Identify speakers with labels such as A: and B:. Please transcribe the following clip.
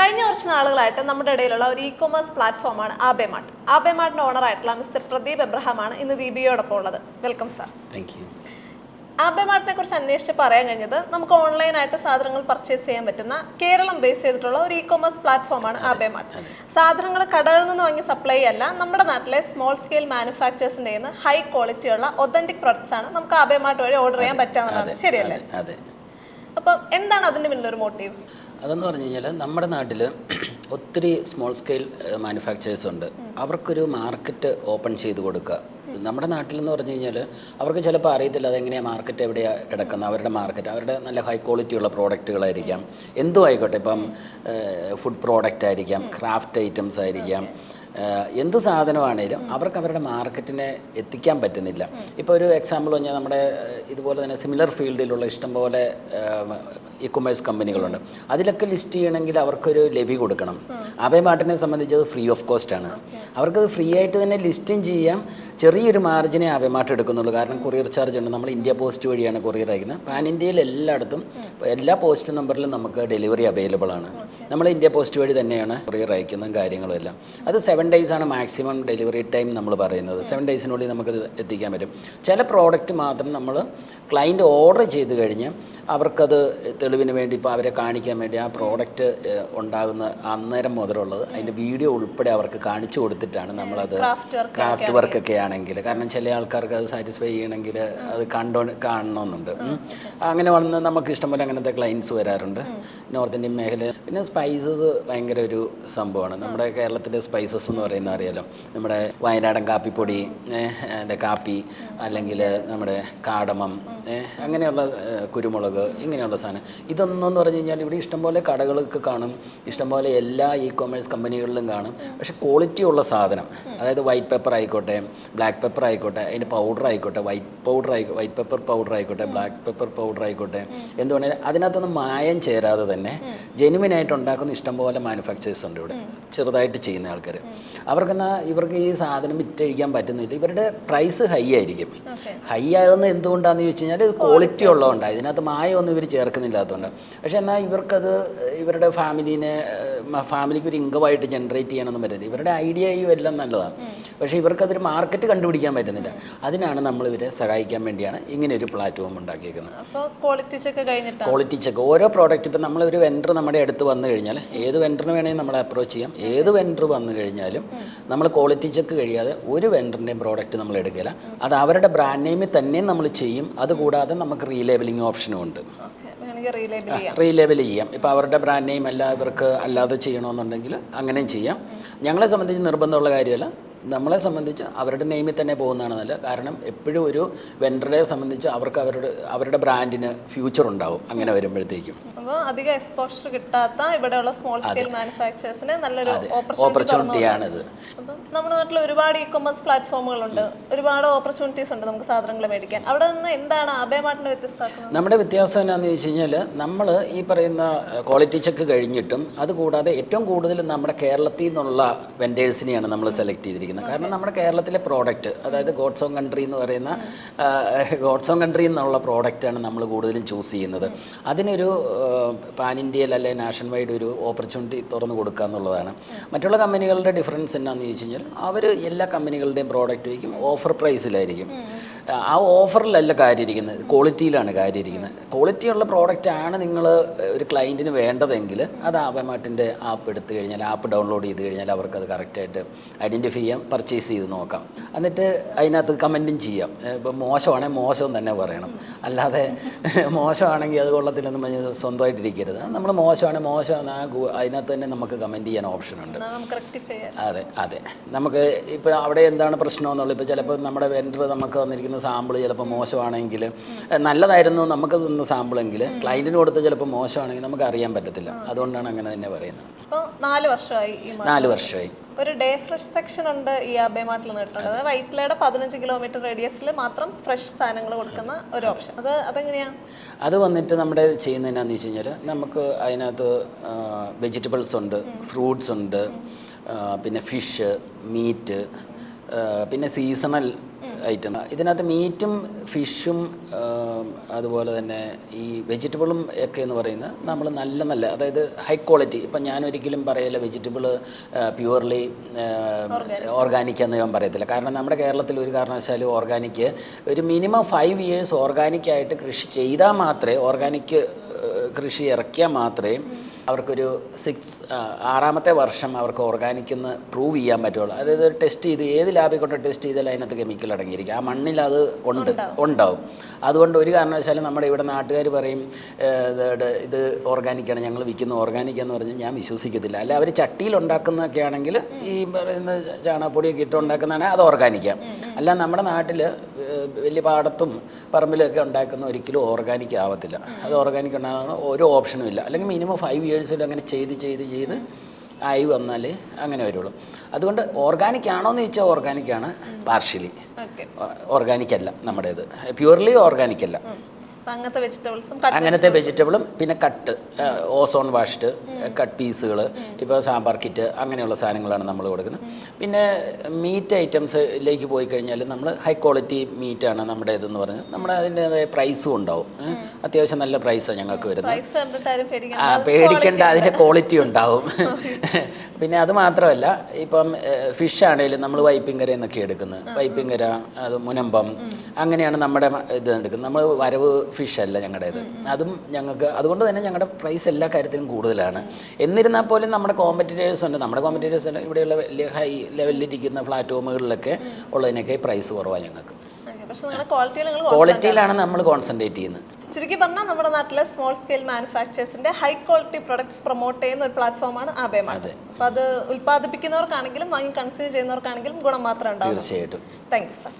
A: കഴിഞ്ഞ കുറച്ച് നാളുകളായിട്ട് നമ്മുടെ ഇടയിലുള്ള ഒരു ഇ കൊമേഴ്സ് പ്ലാറ്റ്ഫോമാണ് ആബേമാർട്ട് ആബേമാർട്ടിന്റെ ഓണറായിട്ടുള്ള മിസ്റ്റർ പ്രദീപ് എബ്രഹാമാണ് ഇന്ന് ദീപികയോടൊപ്പം ഉള്ളത്. വെൽക്കം സാർ
B: താങ്ക് യു
A: ആബെ മാർട്ടിനെ കുറിച്ച് അന്വേഷിച്ച് പറയാൻ കഴിഞ്ഞത് നമുക്ക് ഓൺലൈനായിട്ട് സാധനങ്ങൾ പർച്ചേസ് ചെയ്യാൻ പറ്റുന്ന കേരളം ബേസ് ചെയ്തിട്ടുള്ള ഒരു ഇ കൊമേഴ്സ് പ്ലാറ്റ്ഫോമാണ് ആബേമാർട്ട് സാധനങ്ങൾ കടകളിൽ നിന്ന് വാങ്ങി സപ്ലൈ അല്ല നമ്മുടെ നാട്ടിലെ സ്മോൾ സ്കെയിൽ മാനുഫാക്ചേഴ്സിന്റെ ഹൈ ക്വാളിറ്റിയുള്ള ഒതന്റിക് പ്രൊഡക്ട്സ് ആണ് നമുക്ക് ആബേമാർട്ട് വഴി ഓർഡർ ചെയ്യാൻ പറ്റാവുന്നതാണ്. ശരിയല്ലേ? അപ്പം എന്താണ് അതിന്റെ പിന്നിലൊരു മോട്ടീവ്
B: അതെന്ന് പറഞ്ഞു കഴിഞ്ഞാൽ നമ്മുടെ നാട്ടിൽ ഒത്തിരി സ്മോൾ സ്കെയിൽ മാനുഫാക്ചറേഴ്സ് ഉണ്ട്. അവർക്കൊരു മാർക്കറ്റ് ഓപ്പൺ ചെയ്ത് കൊടുക്കുക. നമ്മുടെ നാട്ടിലെന്ന് പറഞ്ഞു കഴിഞ്ഞാൽ അവർക്ക് ചിലപ്പോൾ അറിയത്തില്ല അതെങ്ങനെയാണ് മാർക്കറ്റ് എവിടെയാണ് കിടക്കുന്നത്. അവരുടെ മാർക്കറ്റ് അവരുടെ നല്ല ഹൈ ക്വാളിറ്റി ഉള്ള പ്രോഡക്റ്റുകളായിരിക്കാം എന്തും ആയിക്കോട്ടെ. ഇപ്പം ഫുഡ് പ്രോഡക്റ്റ് ആയിരിക്കാം ക്രാഫ്റ്റ് ഐറ്റംസ് ആയിരിക്കാം. എന്ത് സാധനമാണേലും അവർക്ക് അവരുടെ മാർക്കറ്റിനെ എത്തിക്കാൻ പറ്റുന്നില്ല. ഇപ്പോൾ ഒരു എക്സാമ്പിൾ പറഞ്ഞാൽ നമ്മുടെ ഇതുപോലെ തന്നെ സിമിലർ ഫീൽഡിലുള്ള ഇഷ്ടംപോലെ ഇ കൊമേഴ്സ് കമ്പനികളുണ്ട് അതിലൊക്കെ ലിസ്റ്റ് ചെയ്യണമെങ്കിൽ അവർക്കൊരു ലെവി കൊടുക്കണം. അഭയ മാർട്ടിനെ സംബന്ധിച്ച് അത് ഫ്രീ ഓഫ് കോസ്റ്റ് ആണ്. അവർക്കത് ഫ്രീ ആയിട്ട് തന്നെ ലിസ്റ്റും ചെയ്യാം. ചെറിയൊരു മാർജിനെ ആവ്യമായിട്ട് എടുക്കുന്നുള്ളൂ കാരണം കൊറിയർ ചാർജ് ഉണ്ട്. നമ്മൾ ഇന്ത്യ പോസ്റ്റ് വഴിയാണ് കൊറിയർ അയക്കുന്നത്. പാൻ ഇന്ത്യയിൽ എല്ലായിടത്തും എല്ലാ പോസ്റ്റ് നമ്പറിലും നമുക്ക് ഡെലിവറി അവൈലബിൾ ആണ്. നമ്മൾ ഇന്ത്യ പോസ്റ്റ് വഴി തന്നെയാണ് കൊറിയർ അയക്കുന്നതും കാര്യങ്ങളും എല്ലാം. അത് സെവൻ ഡേയ്സ് ആണ് മാക്സിമം ഡെലിവറി ടൈം നമ്മൾ പറയുന്നത്. സെവൻ ഡേയ്സിനുള്ളിൽ നമുക്കത് എത്തിക്കാൻ പറ്റും. ചില പ്രോഡക്റ്റ് മാത്രം നമ്മൾ ക്ലയന്റ് ഓർഡർ ചെയ്ത് കഴിഞ്ഞ് അവർക്കത് തെളിവിന് വേണ്ടി ഇപ്പോൾ അവരെ കാണിക്കാൻ വേണ്ടി ആ പ്രോഡക്റ്റ് ഉണ്ടാകുന്ന അന്നേരം മുതലുള്ളത്. അതിന്റെ വീഡിയോ ഉൾപ്പെടെ അവർക്ക് കാണിച്ചു കൊടുത്തിട്ടാണ് നമ്മളത്
A: ക്രാഫ്റ്റ് വർക്ക്
B: ക്രാഫ്റ്റ് വർക്കൊക്കെ ആണെങ്കിൽ. കാരണം ചില ആൾക്കാർക്ക് അത് സാറ്റിസ്ഫൈ ചെയ്യണമെങ്കിൽ അത് കണ്ടോ കാണണമെന്നുണ്ട് അങ്ങനെ വന്ന് നമുക്ക് ഇഷ്ടംപോലെ അങ്ങനത്തെ ക്ലയൻസ് വരാറുണ്ട്. നോർത്ത് ഇന്ത്യൻ മേഖല. പിന്നെ സ്പൈസസ് ഭയങ്കര ഒരു സംഭവമാണ്. നമ്മുടെ കേരളത്തിന്റെ സ്പൈസസ് എന്ന് പറയുന്നത് അറിയാലോ. നമ്മുടെ വയനാടൻ കാപ്പിപ്പൊടി കാപ്പി അല്ലെങ്കിൽ നമ്മുടെ കാടമം അങ്ങനെയുള്ള കുരുമുളക് ഇങ്ങനെയുള്ള സാധനം. ഇതൊന്നും എന്ന് പറഞ്ഞു കഴിഞ്ഞാൽ ഇവിടെ ഇഷ്ടംപോലെ കടകളൊക്കെ കാണും. ഇഷ്ടംപോലെ എല്ലാ ഇ കൊമേഴ്സ് കമ്പനികളിലും കാണും. പക്ഷെ ക്വാളിറ്റി ഉള്ള സാധനം അതായത് വൈറ്റ് പെപ്പർ ആയിക്കോട്ടെ ബ്ലാക്ക് പെപ്പർ ആയിക്കോട്ടെ അതിന്റെ പൗഡർ ആയിക്കോട്ടെ വൈറ്റ് പൗഡർ ആയിക്കോ വൈറ്റ് പെപ്പർ പൗഡർ ആയിക്കോട്ടെ ബ്ലാക്ക് പെപ്പർ പൗഡർ ആയിക്കോട്ടെ എന്ത് വേണേലും അതിനകത്തൊന്നും മായം ചേരാതെ തന്നെ ജെനുവിൻ ആയിട്ട് ഉണ്ടാക്കുന്ന ഇഷ്ടംപോലെ മാനുഫാക്ചേഴ്സ് ഉണ്ട് ഇവിടെ. ചെറുതായിട്ട് ചെയ്യുന്ന ആൾക്കാർ അവർക്കെന്നാൽ ഇവർക്ക് ഈ സാധനം വിറ്റഴിക്കാൻ പറ്റുന്നില്ല. ഇവരുടെ പ്രൈസ് ഹൈ ആയിരിക്കും. ഹൈ ആകുന്ന എന്തുകൊണ്ടാണെന്ന് ചോദിച്ചു കഴിഞ്ഞാൽ ഇത് ക്വാളിറ്റി ഉള്ളതുകൊണ്ടാണ്. ഇതിനകത്ത് മായമൊന്നും ഇവർ ചേർക്കുന്നില്ലാത്തതുകൊണ്ട്. പക്ഷേ എന്നാൽ ഇവർക്കത് ഇവരുടെ ഫാമിലീനെ ഫാമിലിക്ക് ഒരു ഇൻകമായിട്ട് ജനറേറ്റ് ചെയ്യാനൊന്നും പറ്റില്ല ഇവരുടെ ഐഡിയയും എല്ലാം നല്ലതാണ്. പക്ഷേ ഇവർക്കതൊരു മാർക്കറ്റ് കണ്ടുപിടിക്കാൻ പറ്റുന്നില്ല. അതിനാണ് നമ്മൾ ഇവരെ സഹായിക്കാൻ വേണ്ടിയാണ് ഇങ്ങനെ ഒരു പ്ലാറ്റ്ഫോം
A: ഉണ്ടാക്കിയിരിക്കുന്നത് ക്വാളിറ്റി ചെക്ക് കഴിഞ്ഞിട്ട്
B: ക്വാളിറ്റി ചെക്ക് ഓരോ പ്രോഡക്റ്റ് ഇപ്പം നമ്മളൊരു വെൻഡർ നമ്മുടെ അടുത്ത് വന്നു കഴിഞ്ഞാൽ ഏത് വെൻഡറിന് വേണമെങ്കിലും നമ്മളെ അപ്രോച്ച് ചെയ്യാം. ഏത് വെൻഡർ വന്നു കഴിഞ്ഞാലും നമ്മൾ ക്വാളിറ്റി ചെക്ക് കഴിയാതെ ഒരു വെൻഡറിന്റെയും പ്രോഡക്റ്റ് നമ്മൾ എടുക്കില്ല. അത് അവരുടെ ബ്രാൻഡ് നെയിമിൽ തന്നെ നമ്മൾ ചെയ്യും. അതുകൂടാതെ നമുക്ക് റീലേബലിംഗ് ഓപ്ഷനും ഉണ്ട്.
A: റീലേബിൾ ചെയ്യാം.
B: ഇപ്പോൾ അവരുടെ ബ്രാൻഡ് നെയിം അല്ല ഇവർക്ക് അല്ലാതെ ചെയ്യണമെന്നുണ്ടെങ്കിൽ അങ്ങനെയും ചെയ്യാം. ഞങ്ങളെ സംബന്ധിച്ച് നിർബന്ധമുള്ള കാര്യമല്ല. നമ്മളെ സംബന്ധിച്ച് അവരുടെ നെയിമിൽ തന്നെ പോകുന്നതാണ് നല്ലത് കാരണം എപ്പോഴും ഒരു വെൻഡറെ സംബന്ധിച്ച് അവർക്ക് അവരുടെ അവരുടെ ബ്രാൻഡിന് ഫ്യൂച്ചർ ഉണ്ടാവും. അങ്ങനെ വരുമ്പോഴത്തേക്കും.
A: അപ്പോൾ അധികം എക്സ്പോഷർ കിട്ടാത്ത ഇവിടെയുള്ള സ്മോൾ സ്കെയിൽ മാനുഫാക്ചേഴ്സിന് നല്ലൊരു ഓപ്പർച്യൂണിറ്റി
B: ഓപ്പർച്യൂണിറ്റിയാണിത്
A: അപ്പം നമ്മുടെ നാട്ടിൽ ഒരുപാട് ഇ കൊമേഴ്സ് പ്ലാറ്റ്ഫോമുകളുണ്ട് ഒരുപാട് ഓപ്പർച്യൂണിറ്റീസ് ഉണ്ട് നമുക്ക് സാധനങ്ങൾ മേടിക്കാൻ. അവിടെ നിന്ന് എന്താണ് മാർട്ടിന്റെ വ്യത്യസ്തമാക്കുന്നത്?
B: നമ്മുടെ വ്യത്യാസം എന്നാന്ന് ചോദിച്ചു കഴിഞ്ഞാൽ നമ്മൾ ഈ പറയുന്ന ക്വാളിറ്റി ചെക്ക് കഴിഞ്ഞിട്ടും അതുകൂടാതെ ഏറ്റവും കൂടുതൽ നമ്മുടെ കേരളത്തിൽ നിന്നുള്ള വെൻഡേഴ്സിനെയാണ് നമ്മൾ സെലക്ട് ചെയ്തിരിക്കുന്നത്. കാരണം നമ്മുടെ കേരളത്തിലെ പ്രോഡക്റ്റ് അതായത് ഗോഡ്സ് ഓൺ കൺട്രി എന്ന് പറയുന്ന ഗോഡ്സ് ഓൺ കൺട്രി എന്നുള്ള പ്രോഡക്റ്റാണ് നമ്മൾ കൂടുതലും ചൂസ് ചെയ്യുന്നത്. അതിനൊരു പാൻ ഇന്ത്യയിൽ അല്ലെ നാഷൻ വൈഡ് ഒരു ഓപ്പർച്യൂണിറ്റി തുറന്നു കൊടുക്കുക എന്നുള്ളതാണ് മറ്റുള്ള കമ്പനികളുടെ ഡിഫറൻസ് എന്നാന്ന് ചോദിച്ചു കഴിഞ്ഞാൽ അവർ എല്ലാ കമ്പനികളുടെയും പ്രോഡക്റ്റ് വയ്ക്കും. ഓഫർ പ്രൈസിലായിരിക്കും ആ ഓഫറിലല്ല കാര്യം ഇരിക്കുന്നത് ക്വാളിറ്റിയിലാണ് കാര്യം ഇരിക്കുന്നത് ക്വാളിറ്റി ഉള്ള പ്രോഡക്റ്റ് ആണ് നിങ്ങൾ ഒരു ക്ലയന്റിന് വേണ്ടതെങ്കിൽ അത് ആപ്പമാട്ടിന്റെ ആപ്പ് എടുത്തു കഴിഞ്ഞാൽ ആപ്പ് ഡൗൺലോഡ് ചെയ്ത് കഴിഞ്ഞാൽ അവർക്ക് അത് കറക്റ്റായിട്ട് ഐഡന്റിഫൈ ചെയ്യാം പർച്ചേസ് ചെയ്ത് നോക്കാം. എന്നിട്ട് അതിനകത്ത് കമന്റും ചെയ്യാം. ഇപ്പോൾ മോശമാണെങ്കിൽ മോശം തന്നെ പറയണം. അല്ലാതെ മോശമാണെങ്കിൽ അത് കൊള്ളത്തില്ലെന്ന് പറഞ്ഞ് സ്വന്തമായിട്ടിരിക്കരുത് നമ്മൾ മോശമാണെങ്കിൽ മോശമാണ് ആ ഗു- അതിനകത്ത് തന്നെ നമുക്ക് കമന്റ് ചെയ്യാൻ
A: ചെയ്യാം.
B: അതെ അതെ. നമുക്ക് ഇപ്പോൾ അവിടെ എന്താണ് പ്രശ്നം എന്നുള്ളത്? ഇപ്പോൾ ചിലപ്പോൾ നമ്മുടെ വെൻഡർ നമുക്ക് സാമ്പിൾ ചിലപ്പോൾ മോശമാണെങ്കിൽ നല്ലതായിരുന്നു നമുക്ക് തന്ന സാമ്പിളെങ്കിൽ ക്ലയന്റിന് കൊടുത്ത് ചിലപ്പോൾ മോശമാണെങ്കിൽ നമുക്ക് അറിയാൻ പറ്റത്തില്ല. അതുകൊണ്ടാണ് അങ്ങനെ തന്നെ പറയുന്നത്.
A: നാല് വർഷമായി
B: നാല് വർഷമായി.
A: ഒരു ഡേ ഫ്രഷ് സെക്ഷൻ ഉണ്ട് ഈ ആബേ മാർട്ടിൽ നിന്നിട്ടുണ്ട് അതായത് വൈറ്റിലയുടെ പതിനഞ്ച് കിലോമീറ്റർ റേഡിയസിൽ മാത്രം ഫ്രഷ് സാധനങ്ങൾ കൊടുക്കുന്ന ഒരു ഓപ്ഷൻ. അത് അതെങ്ങനെയാണ്
B: അത് വന്നിട്ട് നമ്മുടെ ചെയ്യുന്നത് എന്നാന്ന് വെച്ച് കഴിഞ്ഞാൽ നമുക്ക് അതിനകത്ത് വെജിറ്റബിൾസ് ഉണ്ട് ഫ്രൂട്ട്സ് ഉണ്ട് പിന്നെ ഫിഷ് മീറ്റ് പിന്നെ സീസണൽ ഐറ്റം ഇതിനകത്ത് മീറ്റും ഫിഷും അതുപോലെ തന്നെ ഈ വെജിറ്റബിളും ഒക്കെ എന്ന് പറയുന്നത് നമ്മൾ നല്ല നല്ല അതായത് ഹൈ ക്വാളിറ്റി ഇപ്പം ഞാനൊരിക്കലും പറയില്ല വെജിറ്റബിൾ പ്യുവർലി ഓർഗാനിക് എന്ന് ഞാൻ പറയത്തില്ല. കാരണം നമ്മുടെ കേരളത്തിൽ ഒരു കാരണവശാലും ഓർഗാനിക് ഒരു മിനിമം ഫൈവ് ഇയേഴ്സ് ഓർഗാനിക്കായിട്ട് കൃഷി ചെയ്താൽ മാത്രമേ ഓർഗാനിക് കൃഷി ഇറക്കിയാൽ മാത്രമേ അവർക്കൊരു സിക്സ് ആറാമത്തെ വർഷം അവർക്ക് ഓർഗാനിക് എന്ന് പ്രൂവ് ചെയ്യാൻ പറ്റുള്ളൂ. അതായത് ടെസ്റ്റ് ചെയ്ത് ഏത് ലാബിൽ കൊണ്ട് ടെസ്റ്റ് ചെയ്താലും അതിനകത്ത് കെമിക്കൽ അടങ്ങിയിരിക്കും. ആ മണ്ണിൽ അത് ഉണ്ട് ഉണ്ടാവും. അതുകൊണ്ട് ഒരു കാരണവശാലും നമ്മുടെ ഇവിടെ നാട്ടുകാർ പറയും ഇത് ഓർഗാനിക്കാണ് ഞങ്ങൾ വിൽക്കുന്ന ഓർഗാനിക് എന്ന് പറഞ്ഞ് ഞാൻ വിശ്വസിക്കത്തില്ല. അല്ല അവർ ചട്ടിയിൽ ഉണ്ടാക്കുന്നതൊക്കെ ആണെങ്കിൽ ഈ പറയുന്ന ചാണകപ്പൊടിയൊക്കെ ഇട്ട് ഉണ്ടാക്കുന്നതാണ് അത് ഓർഗാനിക്കാം അല്ല നമ്മുടെ നാട്ടിൽ വലിയ പാടത്തും പറമ്പിലൊക്കെ ഉണ്ടാക്കുന്ന ഒരിക്കലും ഓർഗാനിക് ആവത്തില്ല. അത് ഓർഗാനിക് ഉണ്ടാകുന്ന ഒരു ഓപ്ഷനും ഇല്ല. അല്ലെങ്കിൽ മിനിമം ഫൈവ് ഇയേഴ്സിൽ അങ്ങനെ ചെയ്ത് ചെയ്ത് ചെയ്ത് ആയി വന്നാൽ അങ്ങനെ വരുള്ളൂ. അതുകൊണ്ട് ഓർഗാനിക് ആണോ എന്ന് ചോദിച്ചാൽ ഓർഗാനിക് ആണ് പാർഷ്യലി ഓർഗാനിക് അല്ല നമ്മുടേത്. പ്യുവർലി ഓർഗാനിക് അല്ല.
A: അങ്ങനത്തെ വെജിറ്റബിൾസും
B: അങ്ങനത്തെ വെജിറ്റബിളും പിന്നെ കട്ട് ഓസോൺ വാഷ്ഡ് കട്ട് പീസുകൾ ഇപ്പോൾ സാമ്പാർ കിറ്റ് അങ്ങനെയുള്ള സാധനങ്ങളാണ് നമ്മൾ കൊടുക്കുന്നത്. പിന്നെ മീറ്റ് ഐറ്റംസിലേക്ക് പോയി കഴിഞ്ഞാൽ നമ്മൾ ഹൈ ക്വാളിറ്റി മീറ്റാണ് നമ്മുടെ ഇതെന്ന് പറഞ്ഞത് നമ്മുടെ അതിന്റെതായ പ്രൈസും ഉണ്ടാവും. അത്യാവശ്യം നല്ല പ്രൈസാണ് ഞങ്ങൾക്ക് വരുന്നത്. ആ പേടിക്കേണ്ട അതിന്റെ ക്വാളിറ്റി ഉണ്ടാവും. പിന്നെ അത് മാത്രമല്ല ഇപ്പം ഫിഷ് ആണെങ്കിലും നമ്മൾ വൈപ്പിങ്കര എന്നൊക്കെ എടുക്കുന്നത്. വൈപ്പിങ്കര അത് മുനമ്പം അങ്ങനെയാണ് നമ്മുടെ ഇത് എടുക്കുന്നത്. നമ്മൾ വരവ് ഫിഷ് അല്ല ഞങ്ങളുടേത്. അതും ഞങ്ങൾക്ക് അതുകൊണ്ട് തന്നെ ഞങ്ങളുടെ പ്രൈസ് എല്ലാ കാര്യത്തിലും കൂടുതലാണ്. എന്നിരുന്നാൽ പോലും നമ്മുടെ കോമ്പറ്റീറ്റേഴ്സ് ഉണ്ട്. നമ്മുടെ കോമ്പറ്റീറ്റേഴ്സ് ഉണ്ട്. ഇവിടെയുള്ള വലിയ ഹൈ ലെവലിലിരിക്കുന്ന പ്ലാറ്റ്ഫോമുകളിലൊക്കെ ഉള്ളതിനൊക്കെ പ്രൈസ് കുറവാണ് ഞങ്ങൾക്ക്. ക്വാളിറ്റിയിലാണ് നമ്മൾ കോൺസെൻട്രേറ്റ് ചെയ്യുന്നത്.
A: ചുരുക്കി പറഞ്ഞാൽ നമ്മുടെ നാട്ടിലെ സ്മോൾ സ്കെയിൽ മാനുഫാക്ചേഴ്സിന്റെ ഹൈ ക്വാളിറ്റി പ്രൊഡക്ട്സ് പ്രൊമോട്ട് ചെയ്യുന്ന ഒരു പ്ലാറ്റ്ഫോമാണ് ആബേമാർട്ട് അപ്പൊ അത് ഉൽപ്പാദിപ്പിക്കുന്നവർക്കാണെങ്കിലും വാങ്ങി കൺസ്യൂം ചെയ്യുന്നവർക്കാണെങ്കിലും ഗുണം മാത്രമേ ഉണ്ടാവും
B: തീർച്ചയായിട്ടും.
A: Thank you sir